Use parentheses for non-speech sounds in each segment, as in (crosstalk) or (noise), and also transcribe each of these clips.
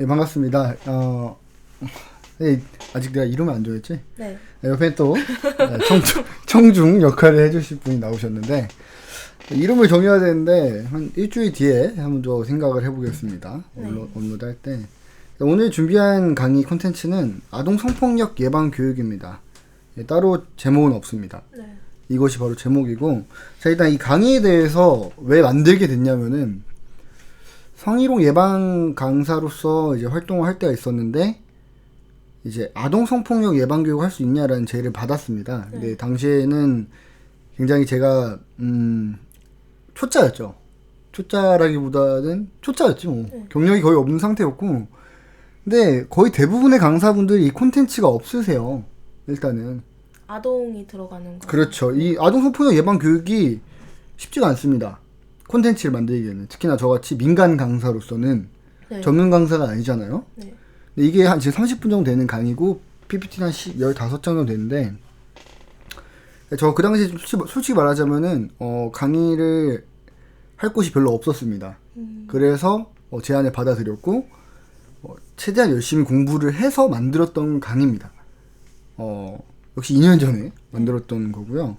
예, 반갑습니다. 어, 예, 아직 내가 이름을 안 정했지? 네. 옆에 또 어, 청중, 청중 역할을 해주실 분이 나오셨는데 이름을 정해야 되는데 한 일주일 뒤에 한번 더 생각을 해보겠습니다. 네. 업로, 업로드 할 때. 오늘 준비한 강의 콘텐츠는 아동 성폭력 예방 교육입니다. 예, 따로 제목은 없습니다. 네. 이것이 바로 제목이고 자 일단 이 강의에 대해서 왜 만들게 됐냐면은 성희롱 예방 강사로서 이제 활동을 할 때가 있었는데 이제 아동 성폭력 예방 교육을 할 수 있냐라는 제의를 받았습니다. 근데 당시에는 굉장히 제가 음 초짜였죠. 초짜라기보다는 초짜였지 뭐 네. 경력이 거의 없는 상태였고 근데 거의 대부분의 강사분들이 이 콘텐츠가 없으세요. 일단은 아동이 들어가는 거. 그렇죠. 이 아동 성폭력 예방 교육이 쉽지가 않습니다. 콘텐츠를 만들기에는 특히나 저같이 민간 강사로서는 네. 전문 강사가 아니잖아요. 네. 근데 이게 한 지금 30분 정도 되는 강의고 PPT는 한 10, 15장 정도 되는데 저 그 당시 솔직히, 솔직히 말하자면은 어, 강의를 할 곳이 별로 없었습니다. 음. 그래서 어, 제안을 받아들였고 어, 최대한 열심히 공부를 해서 만들었던 강의입니다. 어, 역시 2년 전에 만들었던 거고요.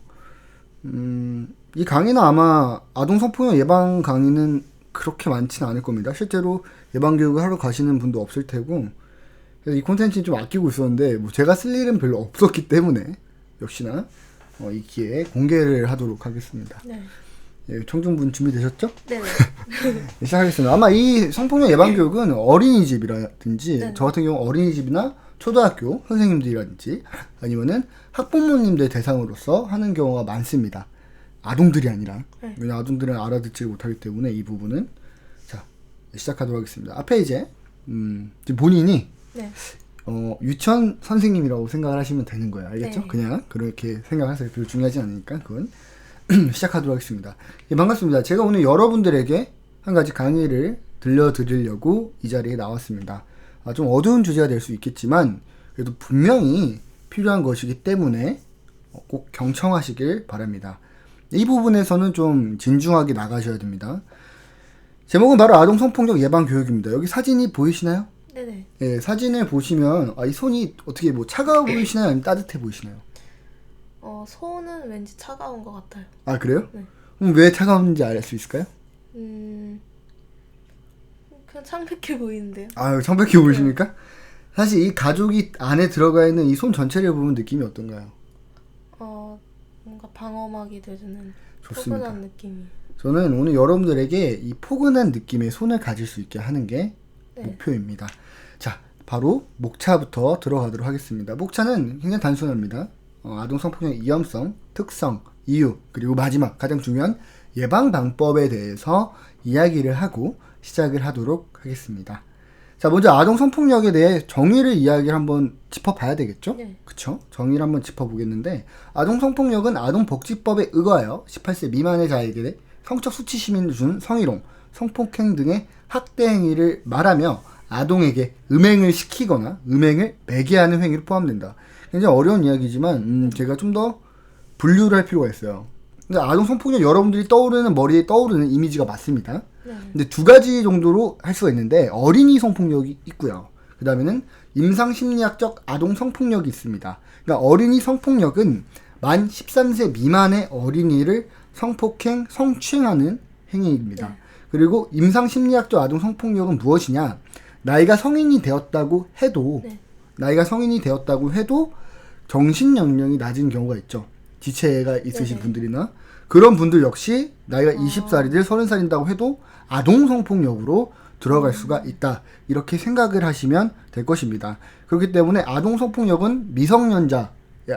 음, 이 강의는 아마 아동 성폭력 예방 강의는 그렇게 많지는 않을 겁니다. 실제로 예방 교육을 하러 가시는 분도 없을 테고 그래서 이 콘텐츠는 좀 아끼고 있었는데 뭐 제가 쓸 일은 별로 없었기 때문에 역시나 어, 이 기회에 공개를 하도록 하겠습니다. 네. 예, 청중분 준비되셨죠? 네. 네. (laughs) 네, 시작하겠습니다. 아마 이 성폭력 예방 교육은 어린이집이라든지 네. 저 같은 경우 어린이집이나 초등학교 선생님들이라든지 아니면은 학부모님들 대상으로서 하는 경우가 많습니다. 아동들이 아니라 네. 왜냐 아동들은 알아듣지 못하기 때문에 이 부분은 자 시작하도록 하겠습니다. 앞에 이제 음, 본인이 네. 어, 유치원 선생님이라고 생각을 하시면 되는 거예요. 알겠죠? 네. 그냥 그렇게 생각하세요. 별로 중요하지 않으니까 그건 (clears throat) 시작하도록 하겠습니다. 예, 반갑습니다. 제가 오늘 여러분들에게 한 가지 강의를 들려드리려고 이 자리에 나왔습니다. 아, 좀 어두운 주제가 될 수 있겠지만 그래도 분명히 필요한 것이기 때문에 어, 꼭 경청하시길 바랍니다. 이 부분에서는 좀 진중하게 나가셔야 됩니다. 제목은 바로 아동 성폭력 예방 교육입니다. 여기 사진이 보이시나요? 네네. 예, 사진을 보시면 아, 이 손이 어떻게 뭐 차가워 보이시나요? 아니면 따뜻해 보이시나요? 어, 손은 왠지 차가운 것 같아요. 아 그래요? 네. 그럼 왜 차가운지 알 수 있을까요? 음. 그냥 창백해 보이는데요. 아유 청백해 보이십니까? 사실 이 가족이 안에 들어가 있는 이손 전체를 보면 느낌이 어떤가요? 어, 뭔가 방어막이 되는 좋습니다. 포근한 느낌이. 저는 오늘 여러분들에게 이 포근한 느낌의 손을 가질 수 있게 하는 게 네. 목표입니다. 자, 바로 목차부터 들어가도록 하겠습니다. 목차는 굉장히 단순합니다. 어, 아동 성폭력 위험성, 특성, 이유, 그리고 마지막 가장 중요한 예방 방법에 대해서 이야기를 하고 시작을 하도록 하겠습니다. 자, 먼저 아동 성폭력에 대해 정의를 이야기를 한번 짚어봐야 되겠죠? 네. 그쵸? 정의를 한번 짚어보겠는데, 아동 성폭력은 아동복지법에 의거하여 18세 미만의 자에게 성적 수치심을 준 성희롱, 성폭행 등의 학대 행위를 말하며 아동에게 음행을 시키거나 음행을 매개하는 행위를 포함된다. 굉장히 어려운 이야기지만, 음, 제가 좀 더 분류를 할 필요가 있어요. 근데 아동 성폭력 여러분들이 떠오르는 머리에 떠오르는 이미지가 맞습니다. 네. 근데 두 가지 정도로 할 수가 있는데 어린이 성폭력이 있고요. 그 다음에는 임상 심리학적 아동 성폭력이 있습니다. 그러니까 어린이 성폭력은 만 13세 미만의 어린이를 성폭행, 성추행하는 행위입니다. 네. 그리고 임상 심리학적 아동 성폭력은 무엇이냐? 나이가 성인이 되었다고 해도 네. 나이가 성인이 되었다고 해도 정신 연령이 낮은 경우가 있죠. 지체가 있으신 네네. 분들이나 그런 분들 역시 나이가 어. 20살이든 30살인다고 해도 아동 성폭력으로 들어갈 수가 있다. 이렇게 생각을 하시면 될 것입니다. 그렇기 때문에 아동 성폭력은 미성년자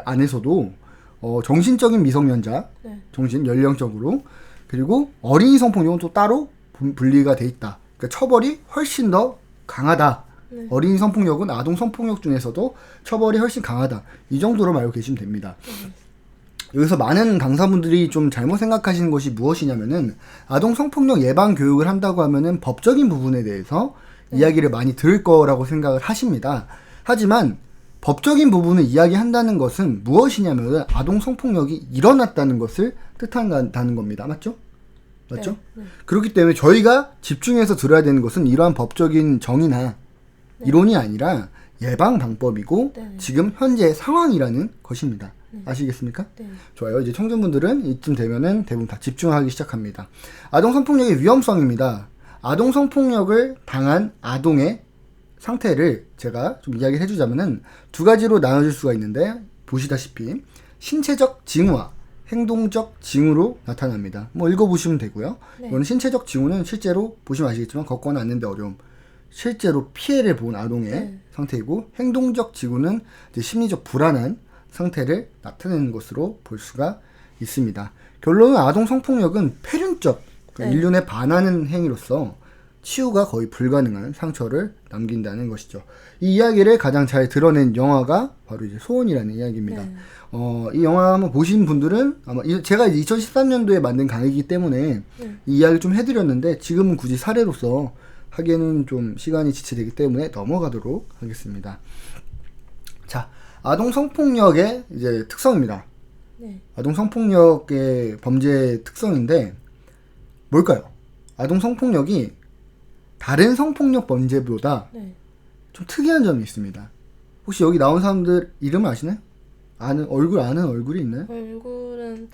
안에서도 어, 정신적인 미성년자, 네. 정신 연령적으로 그리고 어린이 성폭력은 또 따로 분- 분리가 돼 있다. 그러니까 처벌이 훨씬 더 강하다. 네. 어린이 성폭력은 아동 성폭력 중에서도 처벌이 훨씬 강하다. 이 정도로 알고 계시면 됩니다. 여기서 많은 강사분들이 좀 잘못 생각하시는 것이 무엇이냐면은 아동 성폭력 예방 교육을 한다고 하면은 법적인 부분에 대해서 이야기를 많이 들을 거라고 생각을 하십니다. 하지만 법적인 부분을 이야기한다는 것은 무엇이냐면은 아동 성폭력이 일어났다는 것을 뜻한다는 겁니다. 맞죠? 맞죠? 네. 네. 그렇기 때문에 저희가 집중해서 들어야 되는 것은 이러한 법적인 정의나 이론이 아니라 예방 방법이고 네. 지금 현재 상황이라는 것입니다. 아시겠습니까? 네. 좋아요. 이제 청중분들은 이쯤 되면은 대부분 다 집중하기 시작합니다. 아동 성폭력의 위험성입니다. 아동 성폭력을 당한 아동의 상태를 제가 좀 이야기를 해주자면은 두 가지로 나눠질 수가 있는데 보시다시피 신체적 징후와 행동적 징후로 나타납니다. 뭐 읽어보시면 되고요. 네. 이거는 신체적 징후는 실제로 보시면 아시겠지만 걷거나 앉는데 어려움. 실제로 피해를 본 아동의 네. 상태이고 행동적 징후는 이제 심리적 불안한 상태를 나타내는 것으로 볼 수가 있습니다. 결론은 아동 성폭력은 폐륜적, 그러니까 네. 인륜에 반하는 행위로서 치유가 거의 불가능한 상처를 남긴다는 것이죠. 이 이야기를 가장 잘 드러낸 영화가 바로 이제 소원이라는 이야기입니다. 네. 어, 이 영화 한번 보신 분들은 아마 이- 제가 이제 2013년도에 만든 강의이기 때문에 네. 이 이야기를 좀 해드렸는데 지금은 굳이 사례로서 하기에는 좀 시간이 지체되기 때문에 넘어가도록 하겠습니다. 자, 아동 성폭력의 이제 특성입니다. 네. 아동 성폭력의 범죄 특성인데 뭘까요? 아동 성폭력이 다른 성폭력 범죄보다 네. 좀 특이한 점이 있습니다. 혹시 여기 나온 사람들 이름 아시나요? 아는 얼굴 아는 얼굴이 있나요? 얼굴은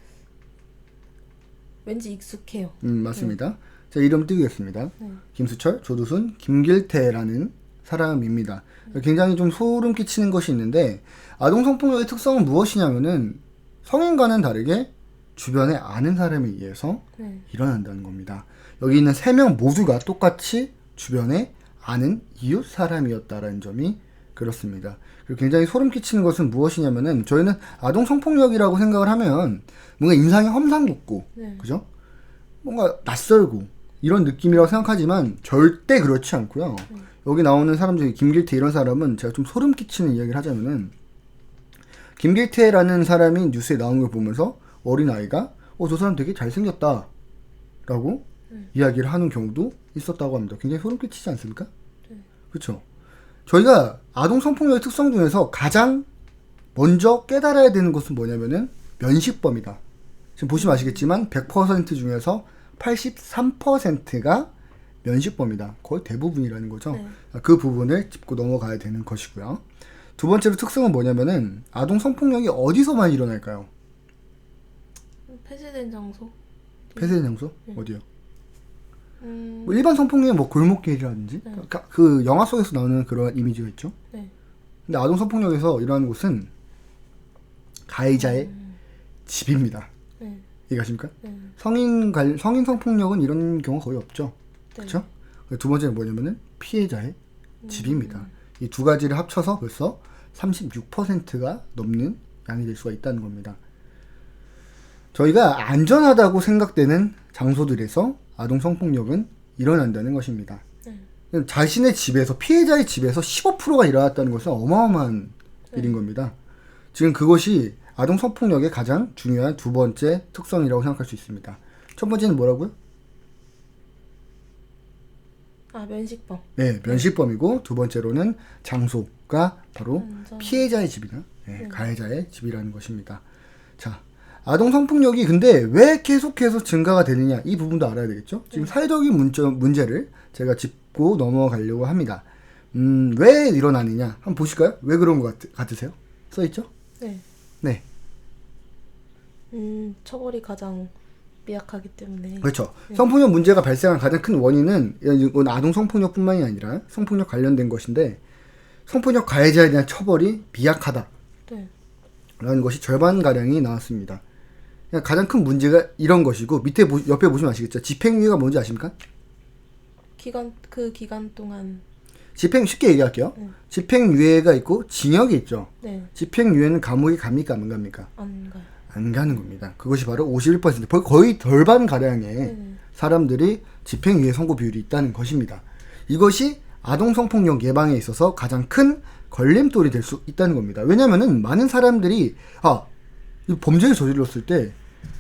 왠지 익숙해요. 음 맞습니다. 자 이름 띄우겠습니다. 네. 김수철, 조두순, 김길태라는 사람입니다. 굉장히 좀 소름 끼치는 것이 있는데 아동 성폭력의 특성은 무엇이냐면은 성인과는 다르게 주변에 아는 사람에 의해서 네. 일어난다는 겁니다. 여기 있는 세 명 모두가 똑같이 주변에 아는 이웃 사람이었다라는 점이 그렇습니다. 그리고 굉장히 소름 끼치는 것은 무엇이냐면은 저희는 아동 성폭력이라고 생각을 하면 뭔가 인상이 험상궂고 네. 그죠? 뭔가 낯설고 이런 느낌이라고 생각하지만 절대 그렇지 않고요. 여기 나오는 사람 중에 김길태 이런 사람은 제가 좀 소름 끼치는 이야기를 하자면은 김길태라는 사람이 뉴스에 나온 걸 보면서 어린 아이가 어 저 사람 되게 잘생겼다라고 이야기를 하는 경우도 있었다고 합니다. 굉장히 소름 끼치지 않습니까? 그렇죠. 저희가 아동 성폭력의 특성 중에서 가장 먼저 깨달아야 되는 것은 뭐냐면은 면식범이다. 지금 보시면 아시겠지만 100% 중에서 83%가 면식범이다. 거의 대부분이라는 거죠. 네. 그 부분을 짚고 넘어가야 되는 것이고요. 두 번째로 특성은 뭐냐면은 아동 성폭력이 어디서 많이 일어날까요? 폐쇄된 장소. 폐쇄된 장소? 어디요? 음. 뭐 일반 성폭력은 뭐 골목길이라든지 네. 그- 그 영화 속에서 나오는 그런 이미지가 있죠. 네. 근데 아동 성폭력에서 일어나는 곳은 가해자의 집입니다. 네. 이해가십니까? 네. 성인 관 성인 성폭력은 이런 경우 거의 없죠. 네. 그렇죠? 두 번째는 뭐냐면은 피해자의 집입니다. 이 두 가지를 합쳐서 벌써 36%가 넘는 양이 될 수가 있다는 겁니다. 저희가 안전하다고 생각되는 장소들에서 아동 성폭력은 일어난다는 것입니다. 네. 자신의 집에서 피해자의 집에서 15%가 일어났다는 것은 어마어마한 일인 겁니다. 지금 그것이 아동 성폭력의 가장 중요한 두 번째 특성이라고 생각할 수 있습니다. 첫 번째는 뭐라고요? 아 면식범. 네, 면식범이고 두 번째로는 장소가 바로 완전. 피해자의 집이나 네, 가해자의 집이라는 것입니다. 자, 아동 성폭력이 근데 왜 계속해서 증가가 되느냐 이 부분도 알아야 되겠죠. 지금 사회적인 문제, 문제를 제가 짚고 넘어가려고 합니다. 음, 왜 일어나느냐 한번 보실까요? 왜 그런 것 같, 같으세요? 써 있죠? 네. 네, 음 처벌이 가장 미약하기 때문에. 그렇죠. 성폭력 문제가 발생한 가장 큰 원인은 이건 아동 성폭력뿐만이 아니라 성폭력 관련된 것인데 성폭력 가해자에 대한 처벌이 미약하다. 네. 라는 것이 절반 가량이 나왔습니다. 그냥 가장 큰 문제가 이런 것이고 밑에 보, 옆에 보시면 아시겠죠? 집행유예가 뭔지 아십니까? 기간 그 기간 동안 집행 쉽게 얘기할게요. 집행유예가 있고 징역이 있죠. 네. 집행유예는 감옥에 갑니까 안 갑니까? 안 가요. 안 가는 겁니다. 그것이 바로 51% 거의- 절반 가량의 네. 사람들이 집행유예 선고 비율이 있다는 것입니다. 이것이 아동 성폭력 예방에 있어서 가장 큰 걸림돌이 될 수 있다는 겁니다. 왜냐면은 많은 사람들이 아, 이 범죄를 저질렀을 때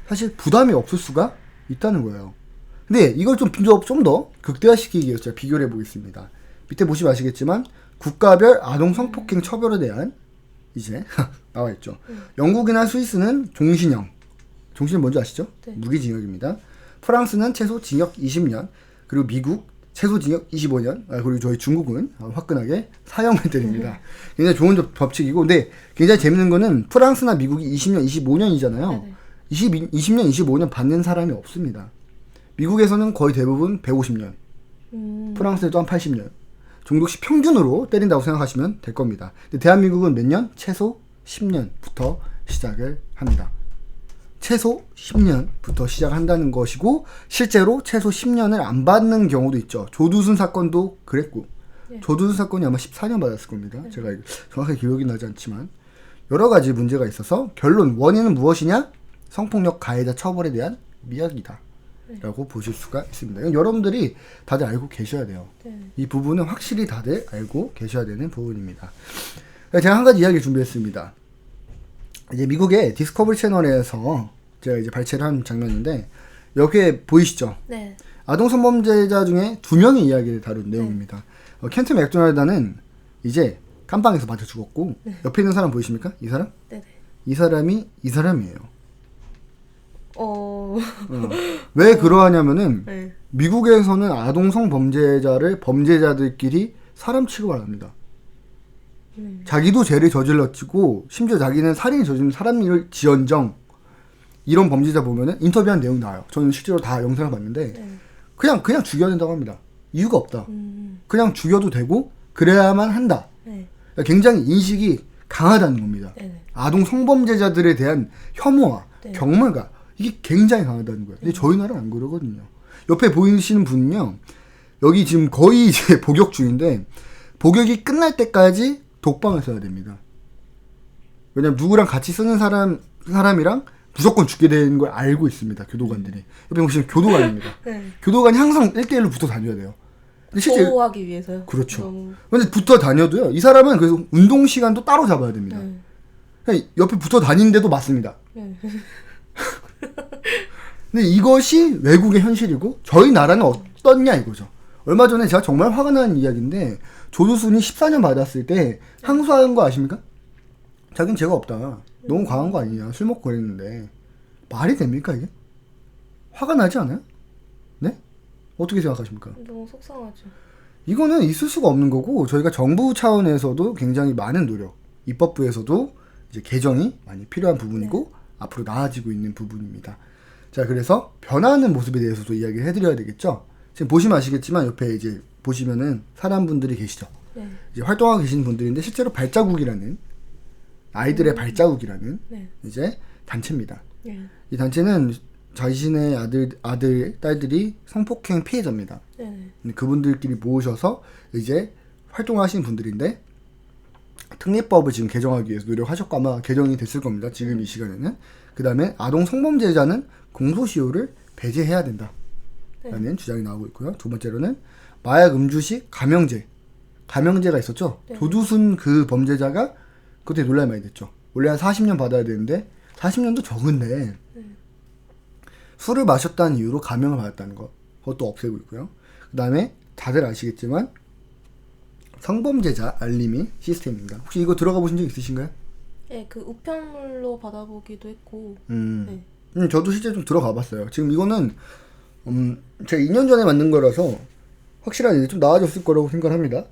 사실 부담이 없을 수가 있다는 거예요. 근데 이걸 좀좀더 극대화시키기 위해서 제가 비교를 해보겠습니다. 밑에 보시면 아시겠지만 국가별 아동 성폭행 처벌에 대한 이제 (laughs) 나와 있죠. 영국이나 스위스는 종신형. 종신형 뭔지 아시죠? 네. 무기징역입니다. 프랑스는 최소 징역 20년. 그리고 미국 최소 징역 25년. 아, 그리고 저희 중국은 어, 화끈하게 사형을 (laughs) 때립니다. 굉장히 좋은 저- 법칙이고, 근데 굉장히 재밌는 거는 프랑스나 미국이 20년, 25년이잖아요. 네네. 20, 20년, 25년 받는 사람이 없습니다. 미국에서는 거의 대부분 150년, 음, 프랑스에도 한 80년. 정도씩 평균으로 때린다고 생각하시면 될 겁니다. 대한민국은 몇 년? 최소 10년부터 시작을 합니다. 최소 10년부터 시작한다는 것이고 실제로 최소 10년을 안 받는 경우도 있죠. 조두순 사건도 그랬고 네. 조두순 사건이 아마 14년 받았을 겁니다. 제가 정확하게 기억이 나지 않지만 여러 가지 문제가 있어서 결론 원인은 무엇이냐? 성폭력 가해자 처벌에 대한 미약이다. 라고 보실 수가 있습니다. 여러분들이 다들 알고 계셔야 돼요. 네. 이 부분은 확실히 다들 알고 계셔야 되는 부분입니다. 제가 한 가지 이야기 준비했습니다. 이제 미국의 디스커버리 채널에서 제가 이제 발췌를 한 장면인데 여기에 보이시죠? 네. 아동 성범죄자 중에 두 명의 이야기를 다룬 내용입니다. 어, 켄트 맥도날드는 이제 깜빵에서 맞아 죽었고 옆에 있는 사람 보이십니까? 이 사람? 네네. 이 사람이 이 사람이에요. 어, 어. (laughs) 왜 그러하냐면은 네. 미국에서는 아동 성 범죄자를 범죄자들끼리 사람 취급을 안 합니다. 음. 자기도 죄를 저질렀고 심지어 자기는 살인을 저지른 사람을 지언정 이런 범죄자 보면은 인터뷰한 내용 나와요. 저는 실제로 다 영상을 봤는데 네. 그냥 그냥 죽여야 된다고 합니다. 이유가 없다. 음, 그냥 죽여도 되고 그래야만 한다. 네. 굉장히 인식이 강하다는 겁니다. 네네. 아동 성범죄자들에 대한 혐오와 네. 경멸가 이게 굉장히 강하다는 거예요. 근데 저희 나라는 안 그러거든요. 옆에 보이시는 분은요. 여기 지금 거의 이제 (laughs) 복역 중인데 복역이 끝날 때까지 독방을 써야 됩니다. 왜냐면 누구랑 같이 쓰는 사람 사람이랑 무조건 죽게 되는 걸 알고 있습니다. 교도관들이. 옆에 보시면 교도관입니다. (laughs) 네. 교도관이 항상 1대1로 붙어 다녀야 돼요. 근데 실제 보호하기 위해서요. 그렇죠. 너무, 근데 붙어 다녀도요. 이 사람은 그래서 운동 시간도 따로 잡아야 됩니다. 네. 그냥 옆에 붙어 다니는데도 맞습니다. 네. (laughs) 근데 이것이 외국의 현실이고 저희 나라는 어떻냐 이거죠. 얼마 전에 제가 정말 화가 나는 이야기인데 조두순이 14년 받았을 때 항소한 거 아십니까? 자긴 죄가 없다. 너무 과한 거 아니냐. 술 먹고 그랬는데 말이 됩니까 이게? 화가 나지 않아요? 네? 어떻게 생각하십니까? 너무 속상하죠. 이거는 있을 수가 없는 거고 저희가 정부 차원에서도 굉장히 많은 노력, 입법부에서도 이제 개정이 많이 필요한 부분이고 앞으로 나아지고 있는 부분입니다. 자, 그래서 변화하는 모습에 대해서도 이야기를 해드려야 되겠죠. 지금 보시면 아시겠지만 옆에 이제 보시면은 사람분들이 계시죠. 네. 이제 활동하고 계신 분들인데 실제로 발자국이라는 아이들의 발자국이라는 네. 이제 단체입니다. 네. 이 단체는 자신의 아들, 아들, 딸들이 성폭행 피해자입니다. 네. 그분들끼리 모으셔서 이제 활동하시는 분들인데 특례법을 지금 개정하기 위해서 노력하셨고 아마 개정이 됐을 겁니다. 지금 이 시간에는 그 다음에 아동 성범죄자는 공소시효를 배제해야 된다. 라는 주장이 나오고 있고요. 두 번째로는 마약 음주시 감형제 감형제가 있었죠. 네. 조두순 그 범죄자가 그때 논란이 많이 됐죠. 원래 한 40년 받아야 되는데 40년도 적은데 술을 마셨다는 이유로 감형을 받았다는 거 그것도 없애고 있고요. 그 다음에 다들 아시겠지만 성범죄자 알림이 시스템입니다. 혹시 이거 들어가 보신 적 있으신가요? 네, 그 우편물로 받아보기도 했고, 음, 네. 음, 저도 실제 좀 들어가 봤어요. 지금 이거는 음, 제가 2년 전에 만든 거라서 확실하게 이제 좀 나아졌을 거라고 생각합니다.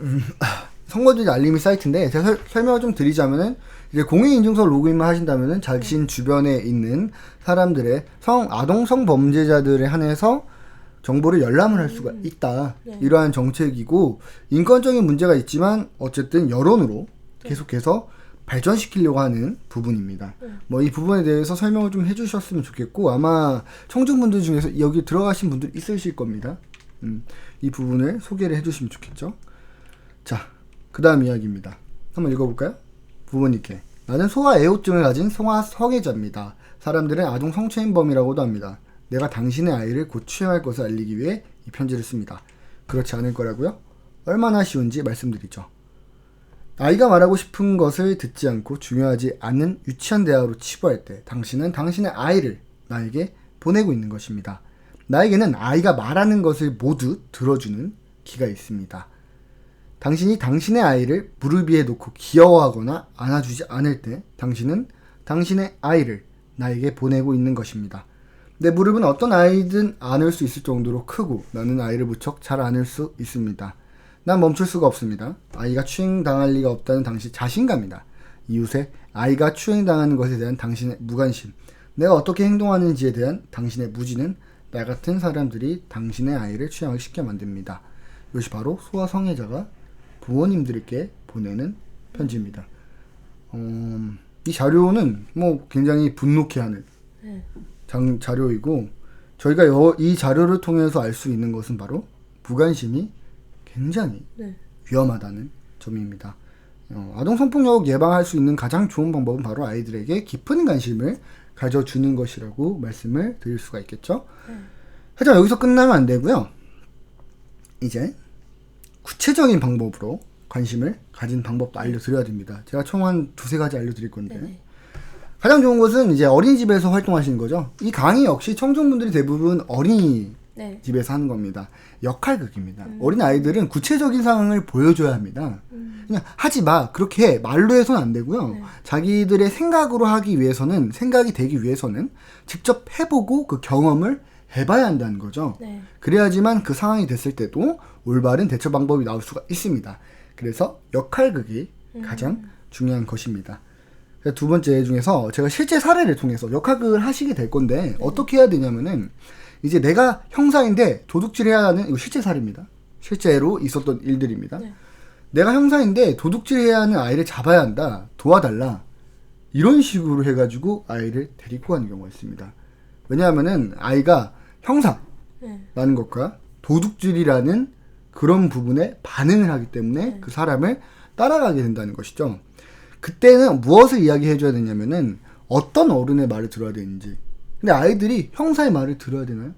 음, (laughs) 성범죄자 알림이 사이트인데 제가 설, 설명을 좀 드리자면은 이제 공인인증서 로그인만 하신다면은 자신 주변에 있는 사람들의 성 아동 성 범죄자들에 한해서 정보를 열람을 할 수가 있다. 네. 이러한 정책이고 인권적인 문제가 있지만 어쨌든 여론으로 계속해서 발전시키려고 하는 부분입니다. 뭐이 부분에 대해서 설명을 좀 해주셨으면 좋겠고 아마 청중분들 중에서 여기 들어가신 분들 있으실 겁니다. 음, 이 부분을 소개를 해주시면 좋겠죠. 자, 그 다음 이야기입니다. 한번 읽어볼까요? 부모님께 나는 소아 애호증을 가진 소아 성애자입니다. 사람들은 아동 성추행범이라고도 합니다. 내가 당신의 아이를 곧 취행할 것을 알리기 위해 이 편지를 씁니다. 그렇지 않을 거라고요? 얼마나 쉬운지 말씀드리죠. 아이가 말하고 싶은 것을 듣지 않고 중요하지 않은 유치한 대화로 치부할 때 당신은 당신의 아이를 나에게 보내고 있는 것입니다. 나에게는 아이가 말하는 것을 모두 들어주는 기가 있습니다. 당신이 당신의 아이를 무릎 위에 놓고 귀여워하거나 안아주지 않을 때 당신은 당신의 아이를 나에게 보내고 있는 것입니다. 내 무릎은 어떤 아이든 안을 수 있을 정도로 크고 나는 아이를 무척 잘 안을 수 있습니다. 난 멈출 수가 없습니다. 아이가 추행당할 리가 없다는 당신 자신감이다. 이웃에 아이가 추행당하는 것에 대한 당신의 무관심, 내가 어떻게 행동하는지에 대한 당신의 무지는 나 같은 사람들이 당신의 아이를 취향을 시켜 만듭니다. 이것이 바로 소아 성애자가 부모님들께 보내는 편지입니다. 어, 이 자료는 뭐 굉장히 분노케 하는 네. 장, 자료이고 저희가 여- 이 자료를 통해서 알 수 있는 것은 바로 무관심이 굉장히 네. 위험하다는 점입니다. 어, 아동 성폭력 예방할 수 있는 가장 좋은 방법은 바로 아이들에게 깊은 관심을 가져주는 것이라고 말씀을 드릴 수가 있겠죠. 하지만 여기서 끝나면 안 되고요. 이제 구체적인 방법으로 관심을 가진 방법도 알려드려야 됩니다. 제가 총 한 두세 가지 알려드릴 건데 네네. 가장 좋은 것은 이제 어린이집에서 활동하시는 거죠. 이 강의 역시 청중분들이 대부분 어린이 네. 집에서 하는 겁니다. 역할극입니다. 어린 아이들은 구체적인 상황을 보여줘야 합니다. 그냥 하지 마 그렇게 해. 말로 해서는 안 되고요. 네. 자기들의 생각으로 하기 위해서는 생각이 되기 위해서는 직접 해보고 그 경험을 해봐야 한다는 거죠. 네. 그래야지만 그 상황이 됐을 때도 올바른 대처 방법이 나올 수가 있습니다. 그래서 역할극이 가장 중요한 것입니다. 두 번째 중에서 제가 실제 사례를 통해서 역할극을 하시게 될 건데 어떻게 해야 되냐면은 이제 내가 형사인데 도둑질해야 하는 이거 실제 사례입니다. 실제로 있었던 일들입니다. 네. 내가 형사인데 도둑질해야 하는 아이를 잡아야 한다. 도와달라. 이런 식으로 해가지고 아이를 데리고 가는 경우가 있습니다. 왜냐하면은 아이가 형사 네. 라는 것과 도둑질이라는 그런 부분에 반응을 하기 때문에 네. 그 사람을 따라가게 된다는 것이죠. 그때는 무엇을 이야기해 줘야 되냐면은 어떤 어른의 말을 들어야 되는지. 근데 아이들이 형사의 말을 들어야 되나요?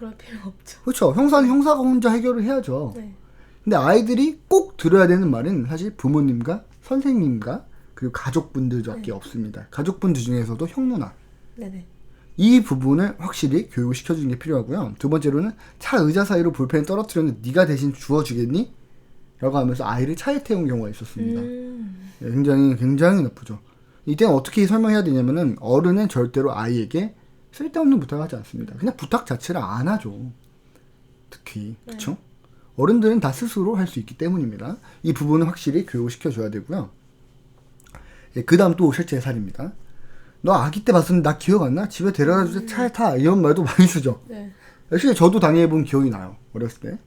그럴 필요 없죠. 그렇죠. 형사는 형사가 혼자 해결을 해야죠. 네. 근데 아이들이 꼭 들어야 되는 말은 사실 부모님과 선생님과 그리고 가족분들밖에 없습니다. 가족분들 중에서도 형 누나. 네네. 이 부분을 확실히 교육을 시켜주는 게 필요하고요. 두 번째로는 차 의자 사이로 볼펜을 떨어뜨렸는데 네가 대신 주워주겠니? 라고 하면서 아이를 차에 태운 경우가 있었습니다. 음. 예, 굉장히 굉장히 나쁘죠. 이때는 어떻게 설명해야 되냐면은 어른은 절대로 아이에게 쓸데없는 부탁을 하지 않습니다. 그냥 부탁 자체를 안 하죠. 특히 그렇죠. 어른들은 다 스스로 할 수 있기 때문입니다. 이 부분은 확실히 교육을 시켜 줘야 되고요. 예, 그 다음 또 실제 사례입니다. 너 아기 때 봤었는데 나 기억 안 나? 집에 데려다 주자 차에 타 이런 말도 많이 쓰죠. 네. 실제 저도 당해본 기억이 나요. 어렸을 때.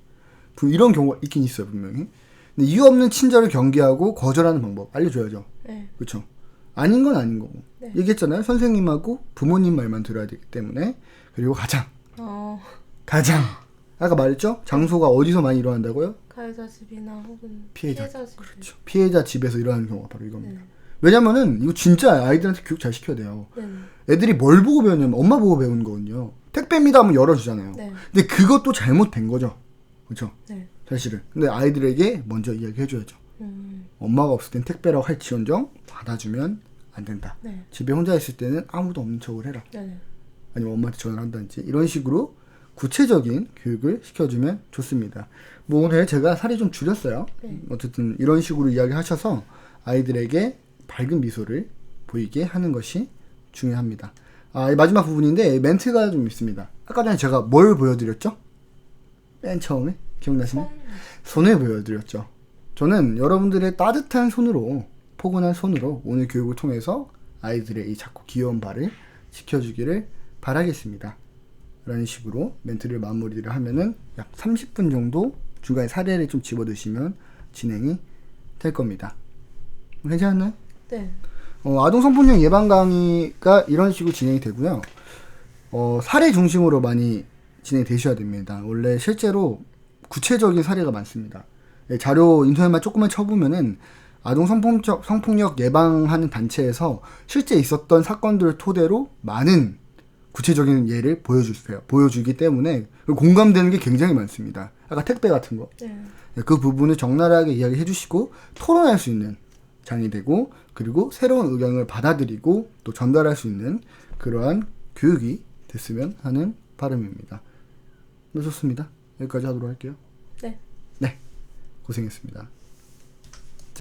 부- 이런 경우가 있긴 있어요, 분명히. 근데 이유 없는 친절을 경계하고 거절하는 방법 알려줘야죠. 네. 그렇죠? 아닌 건 아닌 거고. 네. 얘기했잖아요. 선생님하고 부모님 말만 들어야 되기 때문에. 그리고 가장, 어, 가장. 아까 말했죠? 장소가 어디서 많이 일어난다고요? 가해자 집이나 혹은 피해자. 피해자, 집. 그렇죠. 피해자 집에서 일어나는 경우가 바로 이겁니다. 네. 왜냐면은 이거 진짜 아이들한테 교육 잘 시켜야 돼요. 네. 애들이 뭘 보고 배우냐면 엄마 보고 배우는 거거든요. 택배입니다 하면 열어주잖아요. 네. 근데 그것도 잘못된 거죠. 그렇죠? 네. 사실은. 근데 아이들에게 먼저 이야기해줘야죠. 음. 엄마가 없을 땐 택배라고 할지언정 받아주면 안 된다. 네. 집에 혼자 있을 때는 아무도 없는 척을 해라. 네네. 아니면 엄마한테 전화를 한다든지 이런 식으로 구체적인 교육을 시켜주면 좋습니다. 뭐 오늘 제가 살이 좀 줄였어요. 네. 어쨌든 이런 식으로 이야기하셔서 아이들에게 밝은 미소를 보이게 하는 것이 중요합니다. 아, 이 마지막 부분인데 멘트가 좀 있습니다. 아까 전에 제가 뭘 보여드렸죠? 맨 처음에 기억나시나요? 손을 보여드렸죠. 저는 여러분들의 따뜻한 손으로 포근한 손으로 오늘 교육을 통해서 아이들의 이 작고 귀여운 발을 지켜주기를 바라겠습니다. 라는 식으로 멘트를 마무리를 하면은 약 30분 정도 중간에 사례를 좀 집어드시면 진행이 될 겁니다. 괜찮았나요? 네. 어, 아동 성폭력 예방 강의가 이런 식으로 진행이 되고요. 어, 사례 중심으로 많이 진행되셔야 됩니다. 원래 실제로 구체적인 사례가 많습니다. 예, 자료 인터넷만 조금만 쳐보면은 아동 성폭력, 성폭력 예방하는 단체에서 실제 있었던 사건들을 토대로 많은 구체적인 예를 보여주세요. 보여주기 때문에 공감되는 게 굉장히 많습니다. 아까 택배 같은 거. 네. 네, 그 부분을 적나라하게 이야기해 주시고 토론할 수 있는 장이 되고 그리고 새로운 의견을 받아들이고 또 전달할 수 있는 그러한 교육이 됐으면 하는 바람입니다. 네, 좋습니다. 여기까지 하도록 할게요. 고생했습니다.